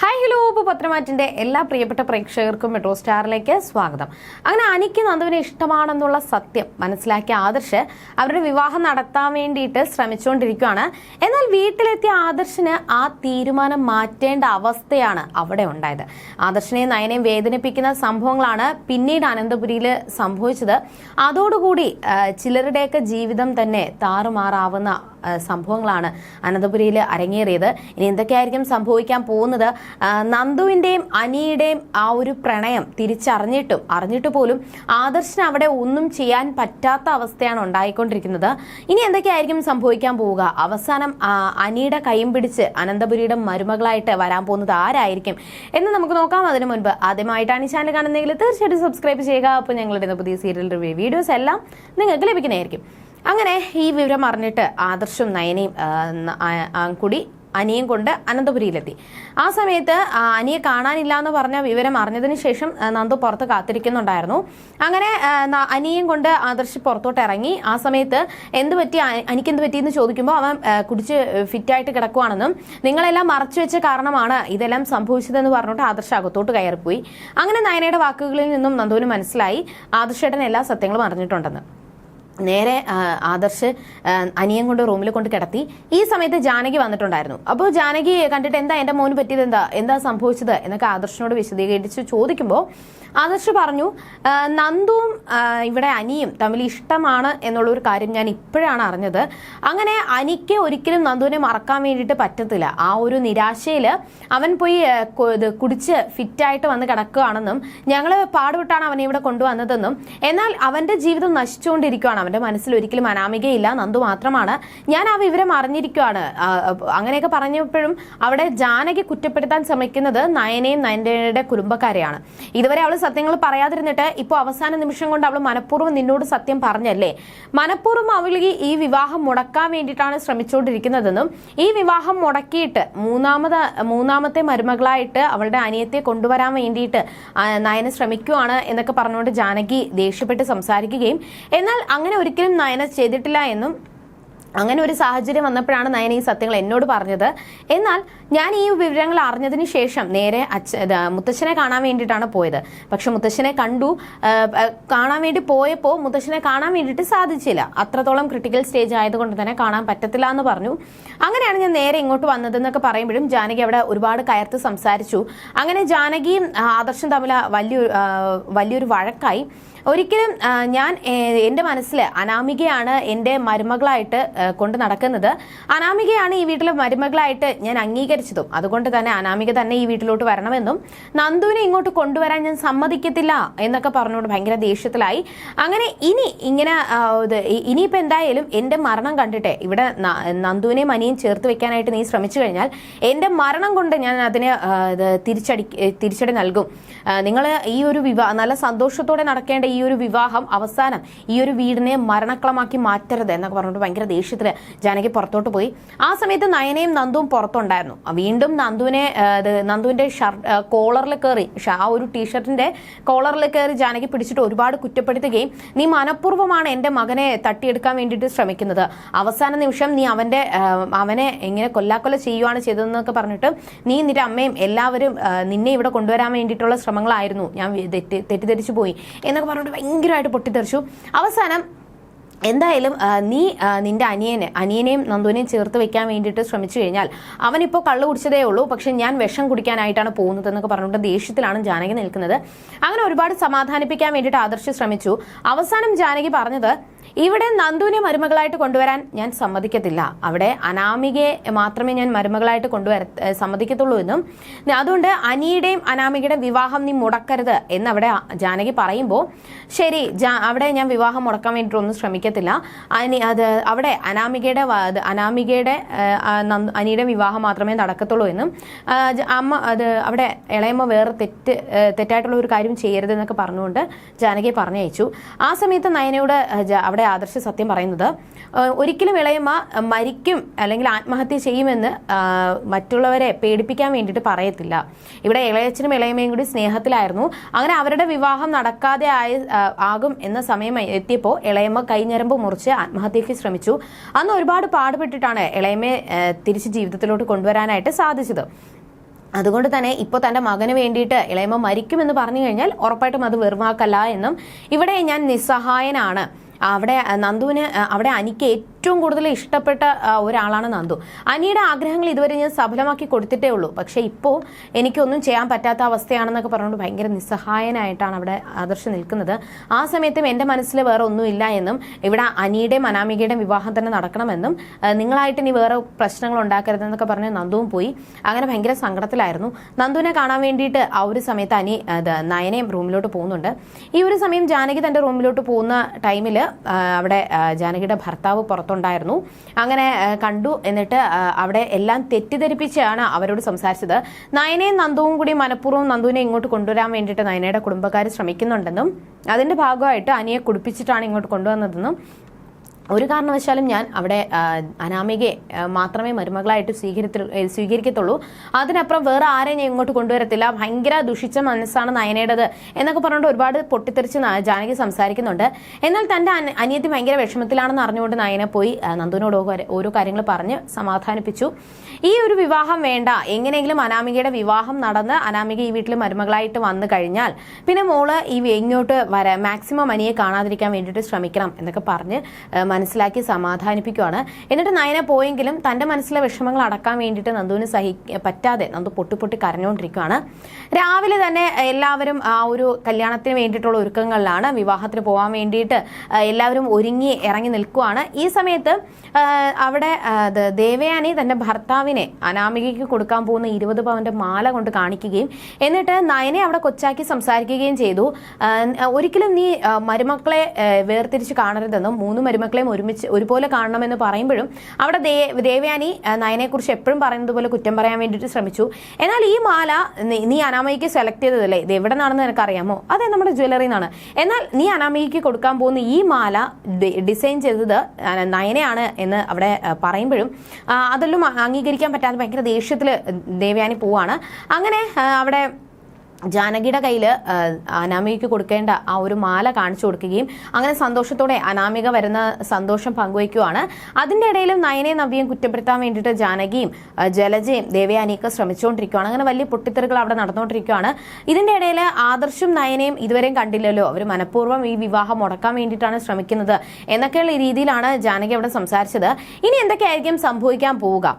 Hi hello. ഇപ്പോൾ പത്രമാറ്റിന്റെ എല്ലാ പ്രിയപ്പെട്ട പ്രേക്ഷകർക്കും മെട്രോ സ്റ്റാറിലേക്ക് സ്വാഗതം. അങ്ങനെ അനിക്ക് നന്ദുവിനെ ഇഷ്ടമാണെന്നുള്ള സത്യം മനസ്സിലാക്കിയ ആദർശ് അവരുടെ വിവാഹം നടത്താൻ വേണ്ടിയിട്ട് ശ്രമിച്ചുകൊണ്ടിരിക്കുകയാണ്. എന്നാൽ വീട്ടിലെത്തിയ ആദർശിന് ആ തീരുമാനം മാറ്റേണ്ട അവസ്ഥയാണ് അവിടെ ഉണ്ടായത്. ആദർശിനെ നയനെയും വേദനിപ്പിക്കുന്ന സംഭവങ്ങളാണ് പിന്നീട് അനന്തപുരിയിൽ സംഭവിച്ചത്. അതോടുകൂടി ചിലരുടെയൊക്കെ ജീവിതം തന്നെ താറുമാറാവുന്ന സംഭവങ്ങളാണ് അനന്തപുരിയിൽ അരങ്ങേറിയത്. ഇനി എന്തൊക്കെയായിരിക്കും സംഭവിക്കാൻ പോകുന്നത്? നന്ദുവിന്റെയും അനിയുടെയും ആ ഒരു പ്രണയം തിരിച്ചറിഞ്ഞിട്ടും അറിഞ്ഞിട്ട് പോലും ആദർശിന് അവിടെ ഒന്നും ചെയ്യാൻ പറ്റാത്ത അവസ്ഥയാണ് ഉണ്ടായിക്കൊണ്ടിരിക്കുന്നത്. ഇനി എന്തൊക്കെയായിരിക്കും സംഭവിക്കാൻ പോവുക? അവസാനം അനിയുടെ കൈയും പിടിച്ച് അനന്തപുരിയുടെ മരുമകളായിട്ട് വരാൻ പോകുന്നത് ആരായിരിക്കും എന്ന് നമുക്ക് നോക്കാം. അതിനു മുൻപ് ആദ്യമായിട്ടാണ് ഈ ചാനൽ കാണുന്നതെങ്കിൽ തീർച്ചയായിട്ടും സബ്സ്ക്രൈബ് ചെയ്യുക. അപ്പോൾ ഞങ്ങളുടെ പുതിയ സീരിയൽ റിവ്യൂ വീഡിയോസ് എല്ലാം നിങ്ങൾക്ക് ലഭിക്കുന്നതായിരിക്കും. അങ്ങനെ ഈ വിവരം അറിഞ്ഞിട്ട് ആദർശും നയനയും കൂടി അനിയും കൊണ്ട് അനന്തപുരിയിലെത്തി. ആ സമയത്ത് അനിയെ കാണാനില്ല എന്ന് പറഞ്ഞ വിവരം അറിഞ്ഞതിന് ശേഷം നന്ദു പുറത്ത് കാത്തിരിക്കുന്നുണ്ടായിരുന്നു. അങ്ങനെ അനിയും കൊണ്ട് ആദർശ് പുറത്തോട്ട് ഇറങ്ങി. ആ സമയത്ത് എന്ത് പറ്റി? അനിക്ക് എന്ത് പറ്റിയെന്ന് ചോദിക്കുമ്പോൾ അവൻ കുടിച്ച് ഫിറ്റായിട്ട് കിടക്കുവാണെന്നും നിങ്ങളെല്ലാം മറച്ചു വെച്ച കാരണമാണ് ഇതെല്ലാം സംഭവിച്ചതെന്ന് പറഞ്ഞിട്ട് ആദർശ് അകത്തോട്ട് കയറിപ്പോയി. അങ്ങനെ നയനയുടെ വാക്കുകളിൽ നിന്നും നന്ദുവിന് മനസ്സിലായി. ആദർശേട്ടൻ എല്ലാ സത്യങ്ങളും അറിഞ്ഞിട്ടുണ്ടെന്ന്. നേരെ ആദർശ് അനിയം അനിയൻ കൊണ്ട് റൂമിൽ കൊണ്ട് കിടത്തി. ഈ സമയത്ത് ജാനകി വന്നിട്ടുണ്ടായിരുന്നു. അപ്പോൾ ജാനകി കണ്ടിട്ട് എന്താ എന്റെ മോന് പറ്റിയത് എന്താ? എന്താ സംഭവിച്ചത്? എന്നൊക്കെ ആദർശിനോട് വിശദീകരിച്ച് ചോദിക്കുമ്പോൾ ആദർശ് പറഞ്ഞു നന്ദുവും ഇവിടെ അനിയും തമ്മിൽ ഇഷ്ടമാണ് എന്നുള്ളൊരു കാര്യം ഞാൻ ഇപ്പോഴാണ് അറിഞ്ഞത്. അങ്ങനെ അനിക്ക് ഒരിക്കലും നന്ദുവിനെ മറക്കാൻ വേണ്ടിയിട്ട് പറ്റത്തില്ല. ആ ഒരു നിരാശയിൽ അവൻ പോയി കുടിച്ച് ഫിറ്റായിട്ട് വന്ന് കിടക്കുകയാണെന്നും ഞങ്ങൾ പാടുവിട്ടാണ് അവനെ ഇവിടെ കൊണ്ടുവന്നതെന്നും. എന്നാൽ അവന്റെ ജീവിതം നശിച്ചുകൊണ്ടിരിക്കുകയാണ് അവന്റെ മനസ്സിൽ ഒരിക്കലും അനാമികയില്ല. നന്ദു മാത്രമാണ്. ഞാൻ ആ വിവരം അറിഞ്ഞിരിക്കുകയാണ് അങ്ങനെയൊക്കെ പറഞ്ഞപ്പോഴും അവിടെ ജാനകി കുറ്റപ്പെടുത്താൻ ശ്രമിക്കുന്നത് നയനയും നയനയുടെ കുടുംബക്കാരെയാണ്. ഇതുവരെ അവൾ സത്യങ്ങൾ പറയാതിരുന്നിട്ട് ഇപ്പോൾ അവസാന നിമിഷം കൊണ്ട് അവൾ മനഃപൂർവം നിന്നോട് സത്യം പറഞ്ഞല്ലേ? മനഃപൂർവം അവൾ ഈ- വിവാഹം മുടക്കാൻ വേണ്ടിയിട്ടാണ് ശ്രമിച്ചുകൊണ്ടിരിക്കുന്നതെന്നും ഈ വിവാഹം മുടക്കിയിട്ട് മൂന്നാമത് മൂന്നാമത്തെ മരുമകളായിട്ട് അവളുടെ അനിയത്തെ കൊണ്ടുവരാൻ വേണ്ടിയിട്ട് നയന ശ്രമിക്കുവാണ് എന്നൊക്കെ പറഞ്ഞുകൊണ്ട് ജാനകി ദേഷ്യപ്പെട്ട് സംസാരിക്കുകയും എന്നാൽ അങ്ങനെ ഒരിക്കലും നയന ചെയ്തിട്ടില്ല എന്നും അങ്ങനെ ഒരു സാഹചര്യം വന്നപ്പോഴാണ് നയന ഈ സത്യങ്ങൾ എന്നോട് പറഞ്ഞത്. എന്നാൽ ഞാൻ ഈ വിവരങ്ങൾ അറിഞ്ഞതിന് ശേഷം നേരെ അച്ഛ ഇത് മുത്തശ്ശനെ കാണാൻ വേണ്ടിയിട്ടാണ് പോയത്. പക്ഷെ മുത്തശ്ശനെ കണ്ടു. കാണാൻ വേണ്ടി പോയപ്പോൾ മുത്തശ്ശനെ കാണാൻ വേണ്ടിയിട്ട് സാധിച്ചില്ല. അത്രത്തോളം ക്രിട്ടിക്കൽ സ്റ്റേജ് ആയതുകൊണ്ട് തന്നെ കാണാൻ പറ്റത്തില്ല എന്ന് പറഞ്ഞു. അങ്ങനെയാണ് ഞാൻ നേരെ ഇങ്ങോട്ട് വന്നതെന്നൊക്കെ പറയുമ്പോഴും ജാനകി അവിടെ ഒരുപാട് കയർത്ത് സംസാരിച്ചു. അങ്ങനെ ജാനകിയും ആദർശം തമ്മിൽ വലിയൊരു വലിയൊരു വഴക്കായി. ഒരിക്കലും ഞാൻ എന്റെ മനസ്സിൽ അനാമികയാണ് എന്റെ മരുമകളായിട്ട് കൊണ്ട് നടക്കുന്നത്. അനാമികയാണ് ഈ വീട്ടിലെ മരുമകളായിട്ട് ഞാൻ അംഗീകരിച്ചതും. അതുകൊണ്ട് തന്നെ അനാമിക തന്നെ ഈ വീട്ടിലോട്ട് വരണമെന്നും നന്ദുവിനെ ഇങ്ങോട്ട് കൊണ്ടുവരാൻ ഞാൻ സമ്മതിക്കത്തില്ല എന്നൊക്കെ പറഞ്ഞുകൊണ്ട് ഭയങ്കര ദേഷ്യത്തിലായി. അങ്ങനെ ഇനി ഇങ്ങനെ ഇനിയിപ്പോൾ എന്തായാലും എന്റെ മരണം കണ്ടിട്ടെ ഇവിടെ നന്ദുവിനെയും അനിയും ചേർത്ത് വെക്കാനായിട്ട് നീ ശ്രമിച്ചു കഴിഞ്ഞാൽ എന്റെ മരണം കൊണ്ട് ഞാൻ അതിനെ തിരിച്ചടി തിരിച്ചടി നൽകും. നിങ്ങൾ ഈ ഒരു വിവാഹ നല്ല സന്തോഷത്തോടെ നടക്കേണ്ട ഒരു വിവാഹം അവസാനം ഈ ഒരു വീടിനെ മരണക്കളമാക്കി മാറ്റരുത് എന്നൊക്കെ പറഞ്ഞിട്ട് ഭയങ്കര ദേഷ്യത്തിൽ ജാനകി പുറത്തോട്ട് പോയി. ആ സമയത്ത് നയനയും നന്ദുവും പുറത്തുണ്ടായിരുന്നു. വീണ്ടും നന്ദുവിനെ നന്ദുവിന്റെ ഷർട്ട് കോളറിൽ കയറി ആ ഒരു ടീഷർട്ടിന്റെ കോളറിൽ കയറി ജാനകി പിടിച്ചിട്ട് ഒരുപാട് കുറ്റപ്പെടുത്തുകയും നീ മനഃപൂർവമാണ് എന്റെ മകനെ തട്ടിയെടുക്കാൻ വേണ്ടിയിട്ട് ശ്രമിക്കുന്നത്. അവസാന നിമിഷം നീ അവന്റെ അവനെ എങ്ങനെ കൊല്ലാക്കൊല്ല ചെയ്യുവാണ് ചെയ്തതെന്നൊക്കെ പറഞ്ഞിട്ട് നീ നിന്റെ അമ്മയും എല്ലാവരും നിന്നെ ഇവിടെ കൊണ്ടുവരാൻ വേണ്ടിയിട്ടുള്ള ശ്രമങ്ങളായിരുന്നു. ഞാൻ തെറ്റി തെറ്റിദ്ധരിച്ചു പോയി. എന്നൊക്കെ പറഞ്ഞിട്ട് ഭയങ്കരമായിട്ട് പൊട്ടിത്തെറിച്ചു. അവസാനം എന്തായാലും നീ നിന്റെ അനിയനെ അനിയനെയും നന്ദുവിനെയും ചേർത്ത് വെക്കാൻ വേണ്ടിയിട്ട് ശ്രമിച്ചു കഴിഞ്ഞാൽ അവനിപ്പോൾ കള്ളു കുടിച്ചതേ ഉള്ളൂ. പക്ഷെ ഞാൻ വിഷം കുടിക്കാനായിട്ടാണ് പോകുന്നത് എന്നൊക്കെ പറഞ്ഞുകൊണ്ട് ദേഷ്യത്തിലാണ് ജാനകി നിൽക്കുന്നത്. അങ്ങനെ ഒരുപാട് സമാധാനിപ്പിക്കാൻ വേണ്ടിയിട്ട് ആദർശ് ശ്രമിച്ചു. അവസാനം ജാനകി പറഞ്ഞത് ഇവിടെ നന്ദുവിനെ മരുമകളായിട്ട് കൊണ്ടുവരാൻ ഞാൻ സമ്മതിക്കത്തില്ല. അവിടെ അനാമികയെ മാത്രമേ ഞാൻ മരുമകളായിട്ട് കൊണ്ടുവര സമ്മതിക്കത്തുള്ളൂ എന്നും. അതുകൊണ്ട് അനിയുടെയും അനാമികയുടെയും വിവാഹം നീ മുടക്കരുത് എന്ന് അവിടെ ജാനകി പറയുമ്പോൾ ശരി അവിടെ ഞാൻ വിവാഹം മുടക്കാൻ വേണ്ടിയിട്ടൊന്നും ശ്രമിക്കത്തില്ല. അനി അത് അവിടെ അനാമികയുടെ അനാമികയുടെ അനിയുടെ വിവാഹം മാത്രമേ നടക്കത്തുള്ളൂ എന്നും. അമ്മ അത് അവിടെ ഇളയമ്മ വേറെ തെറ്റ് തെറ്റായിട്ടുള്ള ഒരു കാര്യം ചെയ്യരുതെന്നൊക്കെ പറഞ്ഞുകൊണ്ട് ജാനകി പറഞ്ഞയച്ചു. ആ സമയത്ത് നയനയോട് അവിടെ ആദർശ സത്യം പറയുന്നത്. ഒരിക്കലും ഇളയമ്മ മരിക്കും അല്ലെങ്കിൽ ആത്മഹത്യ ചെയ്യുമെന്ന് മറ്റുള്ളവരെ പേടിപ്പിക്കാൻ വേണ്ടിയിട്ട് പറയത്തില്ല. ഇവിടെ ഇളയച്ചനും ഇളയമ്മയും കൂടി സ്നേഹത്തിലായിരുന്നു. അങ്ങനെ അവരുടെ വിവാഹം നടക്കാതെ ആയ ആകും എന്ന സമയം എത്തിയപ്പോൾ ഇളയമ്മ കൈഞ്ഞരമ്പ് മുറിച്ച് ആത്മഹത്യയ്ക്ക് ശ്രമിച്ചു. അന്ന് ഒരുപാട് പാടുപെട്ടിട്ടാണ് ഇളയമ്മയെ തിരിച്ച് ജീവിതത്തിലോട്ട് കൊണ്ടുവരാനായിട്ട് സാധിച്ചത്. അതുകൊണ്ട് തന്നെ ഇപ്പോൾ തന്റെ മകന് വേണ്ടിയിട്ട് ഇളയമ്മ മരിക്കുമെന്ന് പറഞ്ഞു കഴിഞ്ഞാൽ ഉറപ്പായിട്ടും അത് വെറുമാക്കല്ല എന്നും ഇവിടെ ഞാൻ നിസ്സഹായനാണ്. അവിടെ നന്ദുവിന് അവിടെ അനിക്ക് ഏറ്റവും കൂടുതൽ ഇഷ്ടപ്പെട്ട ഒരാളാണ് നന്ദു. അനിയുടെ ആഗ്രഹങ്ങൾ ഇതുവരെ ഞാൻ സഫലമാക്കി കൊടുത്തിട്ടേ ഉള്ളൂ. പക്ഷേ ഇപ്പോൾ എനിക്കൊന്നും ചെയ്യാൻ പറ്റാത്ത അവസ്ഥയാണെന്നൊക്കെ പറഞ്ഞുകൊണ്ട് ഭയങ്കര നിസ്സഹായനായിട്ടാണ് അവിടെ ആദർശ് നിൽക്കുന്നത്. ആ സമയത്തും എന്റെ മനസ്സിൽ വേറെ ഒന്നുമില്ല എന്നും ഇവിടെ അനിയുടെയും അനാമികയുടെയും വിവാഹം തന്നെ നടക്കണമെന്നും നിങ്ങളായിട്ട് ഇനി വേറെ പ്രശ്നങ്ങൾ ഉണ്ടാക്കരുതെന്നൊക്കെ പറഞ്ഞ് നന്ദുവും പോയി. അങ്ങനെ ഭയങ്കര സങ്കടത്തിലായിരുന്നു. നന്ദുവിനെ കാണാൻ വേണ്ടിയിട്ട് ആ ഒരു സമയത്ത് അനി നയനയും റൂമിലോട്ട് പോകുന്നുണ്ട്. ഈ ഒരു സമയം ജാനകി തന്റെ റൂമിലോട്ട് പോകുന്ന ടൈമിൽ അവിടെ ജാനകിയുടെ ഭർത്താവ് പുറത്തുണ്ടായിരുന്നു അങ്ങനെ കണ്ടു. എന്നിട്ട് അവിടെ എല്ലാം തെറ്റിദ്ധരിപ്പിച്ചാണ് അവരോട് സംസാരിച്ചത്. നയനയും നന്ദുവും കൂടി മനഃപൂർവം നന്ദുവിനെ ഇങ്ങോട്ട് കൊണ്ടുവരാൻ വേണ്ടിയിട്ട് നയനയുടെ കുടുംബക്കാർ ശ്രമിക്കുന്നുണ്ടെന്നും അതിന്റെ ഭാഗമായിട്ട് അനിയെ കുടിപ്പിച്ചിട്ടാണ് ഇങ്ങോട്ട് കൊണ്ടുവന്നതെന്നും ഒരു കാരണവശാലും ഞാൻ അവിടെ അനാമികയെ മാത്രമേ മരുമകളായിട്ട് സ്വീകരിത്ത സ്വീകരിക്കത്തുള്ളൂ. അതിനപ്പുറം വേറെ ആരെയും ഞാൻ ഇങ്ങോട്ട് കൊണ്ടുവരത്തില്ല. ഭയങ്കര ദുഷിച്ച മനസ്സാണ് നയനയുടേത് എന്നൊക്കെ പറഞ്ഞുകൊണ്ട് ഒരുപാട് പൊട്ടിത്തെറിച്ച് ജാനകി സംസാരിക്കുന്നുണ്ട്. എന്നാൽ തന്റെ അനിയത്തി ഭയങ്കര വിഷമത്തിലാണെന്ന് അറിഞ്ഞുകൊണ്ട് നയനെ പോയി നന്ദുവിനോട് ഓരോ- കാര്യങ്ങൾ പറഞ്ഞ് സമാധാനിപ്പിച്ചു. ഈ ഒരു വിവാഹം വേണ്ട. എങ്ങനെയെങ്കിലും അനാമികയുടെ വിവാഹം നടന്ന് അനാമിക ഈ വീട്ടിൽ മരുമകളായിട്ട് വന്നു കഴിഞ്ഞാൽ പിന്നെ മോൾ ഈ ഇങ്ങോട്ട് വരാൻ മാക്സിമം അനിയെ കാണാതിരിക്കാൻ വേണ്ടിയിട്ട് ശ്രമിക്കണം എന്നൊക്കെ പറഞ്ഞ് മനസ്സിലാക്കി സമാധാനിപ്പിക്കുവാണ്. എന്നിട്ട് നയന പോയെങ്കിലും തന്റെ മനസ്സിലെ വിഷമങ്ങൾ അടക്കാൻ വേണ്ടിയിട്ട് നന്ദുവിന് സഹി പറ്റാതെ നന്ദു പൊട്ടി പൊട്ടി കരഞ്ഞുകൊണ്ടിരിക്കുകയാണ് രാവിലെ തന്നെ എല്ലാവരും ആ ഒരു കല്യാണത്തിന് വേണ്ടിയിട്ടുള്ള ഒരുക്കങ്ങളിലാണ് വിവാഹത്തിന് പോകാൻ വേണ്ടിയിട്ട് എല്ലാവരും ഒരുങ്ങി ഇറങ്ങി നിൽക്കുകയാണ് ഈ സമയത്ത് അവിടെ ദേവയാനി തന്റെ ഭർത്താവിനെ അനാമികയ്ക്ക് കൊടുക്കാൻ പോകുന്ന ഇരുപത് പവന്റെ മാല കൊണ്ട് കാണിക്കുകയും എന്നിട്ട് നയനെ അവിടെ കൊച്ചാക്കി സംസാരിക്കുകയും ചെയ്തു. ഒരിക്കലും നീ മരുമക്കളെ വേർതിരിച്ച് കാണരുതെന്നും മൂന്ന് മരുമക്കളെയും ഒരുമിച്ച് ഒരുപോലെ കാണണമെന്ന് പറയുമ്പോഴും അവിടെ ദേവയാനി നയനെക്കുറിച്ച് എപ്പോഴും പറയുന്നത് പോലെ കുറ്റം പറയാൻ വേണ്ടിയിട്ട് ശ്രമിച്ചു. എന്നാൽ ഈ മാല നീ- അനാമയ്ക്ക് സെലക്ട് ചെയ്തതല്ലേ? ഇത് എവിടെ നിന്നാണെന്ന് നിനക്കറിയാമോ? അതെ നമ്മുടെ ജ്വല്ലറി നിന്നാണ് എന്നാൽ നീ അനാമയ്ക്ക് കൊടുക്കാൻ പോകുന്ന ഈ മാല ഡിസൈൻ ചെയ്തത് നയനയാണ് എന്ന് അവിടെ പറയുമ്പോഴും അതെല്ലാം അംഗീകരിക്കാൻ പറ്റാതെ ഭയങ്കര ദേഷ്യത്തിൽ ദേവയാനി പോവാണ്. അങ്ങനെ അവിടെ ജാനകിയുടെ കയ്യിൽ അനാമികയ്ക്ക് കൊടുക്കേണ്ട ആ ഒരു മാല കാണിച്ചു കൊടുക്കുകയും അങ്ങനെ സന്തോഷത്തോടെ അനാമിക വരുന്ന സന്തോഷം പങ്കുവയ്ക്കുവാണ്. അതിന്റെ ഇടയിലും നയനെ നവ്യം കുറ്റപ്പെടുത്താൻ വേണ്ടിയിട്ട് ജാനകിയും ജലജയും ദേവയാനിയൊക്കെ ശ്രമിച്ചുകൊണ്ടിരിക്കുകയാണ് അങ്ങനെ വലിയ പൊട്ടിത്തെറികൾ അവിടെ നടന്നുകൊണ്ടിരിക്കുകയാണ് ഇതിന്റെ ഇടയിൽ ആദർശും നയനയും ഇതുവരെയും കണ്ടില്ലല്ലോ. അവർ മനഃപൂർവം ഈ വിവാഹം മുടക്കാൻ വേണ്ടിയിട്ടാണ് ശ്രമിക്കുന്നത് എന്നൊക്കെയുള്ള രീതിയിലാണ് ജാനകി അവിടെ സംസാരിച്ചത്. ഇനി എന്തൊക്കെയായിരിക്കും സംഭവിക്കാൻ പോവുക?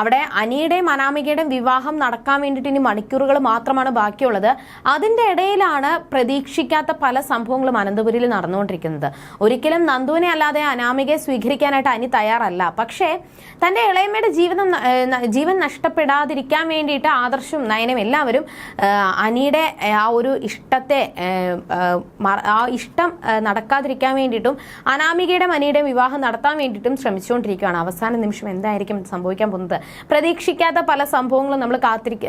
അവിടെ അനിയുടെയും അനാമികയുടെയും വിവാഹം നടക്കാൻ വേണ്ടിയിട്ട് ഇനി മണിക്കൂറുകൾ മാത്രമാണ് ബാക്കിയുള്ളത്. അതിന്റെ ഇടയിലാണ് പ്രതീക്ഷിക്കാത്ത പല സംഭവങ്ങളും അനന്തപുരിയിൽ നടന്നുകൊണ്ടിരിക്കുന്നത്. ഒരിക്കലും നന്ദുവിനെ അല്ലാതെ അനാമികയെ സ്വീകരിക്കാനായിട്ട് അനി തയ്യാറല്ല. പക്ഷേ തന്റെ ഇളയമ്മയുടെ ജീവിതം ജീവൻ നഷ്ടപ്പെടാതിരിക്കാൻ വേണ്ടിയിട്ട് ആദർശും നയനും എല്ലാവരും അനിയുടെ ആ ഒരു ഇഷ്ടത്തെ ആ ഇഷ്ടം നടക്കാതിരിക്കാൻ വേണ്ടിയിട്ടും അനാമികയുടെ അനിയുടെ വിവാഹം നടത്താൻ വേണ്ടിയിട്ടും ശ്രമിച്ചുകൊണ്ടിരിക്കുകയാണ്. അവസാന നിമിഷം എന്തായിരിക്കും സംഭവിക്കാൻ പോകുന്നത് പ്രതീക്ഷിക്കാത്ത പല സംഭവങ്ങളും നമ്മൾ കാത്തിരിക്ക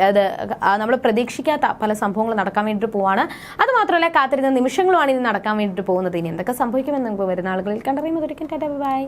നമ്മൾ പ്രതീക്ഷിക്കാത്ത പല സംഭവങ്ങൾ നടക്കാൻ വേണ്ടിയിട്ട് പോവാണ്. അത് മാത്രമല്ല കാത്തിരുന്ന നിമിഷങ്ങളുമാണ് ഇനി നടക്കാൻ വേണ്ടിയിട്ട് പോകുന്നത്. ഇനി എന്തൊക്കെ സംഭവിക്കുമെന്ന് നമുക്ക് വരുന്ന ആളുകളിൽ കണ്ടറിയുമ്പോൾ ബൈ.